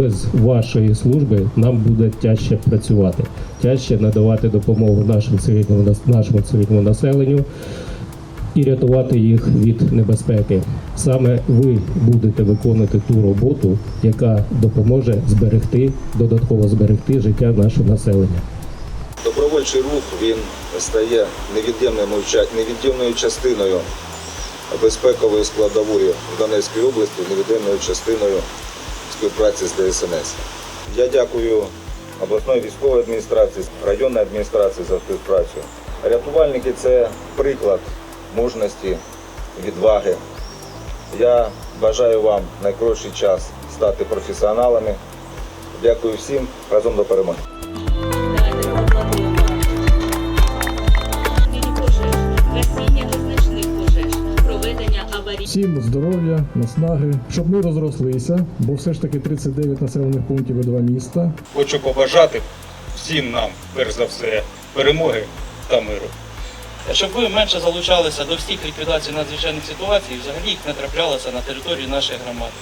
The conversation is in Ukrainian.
без вашої служби нам буде тяжче працювати, тяжче надавати допомогу нашим цивільному нашому цивільному населенню і рятувати їх від небезпеки. Саме ви будете виконувати ту роботу, яка допоможе зберегти додатково зберегти життя нашого населення. Добровольчий рух він стає невід'ємною ча- невід'ємною частиною безпекової складової в Донецькій області, невід'ємною частиною співпраці з ДСНС. Я дякую обласної військової адміністрації, районної адміністрації за співпрацю. Рятувальники це приклад мужності, відваги. Я бажаю вам найкоротший час стати професіоналами. Дякую всім. Разом до перемоги. Всім здоров'я, наснаги, щоб ми розрослися, бо все ж таки 39 населених пунктів і два міста. Хочу побажати всім нам, перш за все, перемоги та миру. щоб ви менше залучалися до всіх ліквідацій надзвичайних ситуацій і взагалі їх не траплялося на території нашої громади.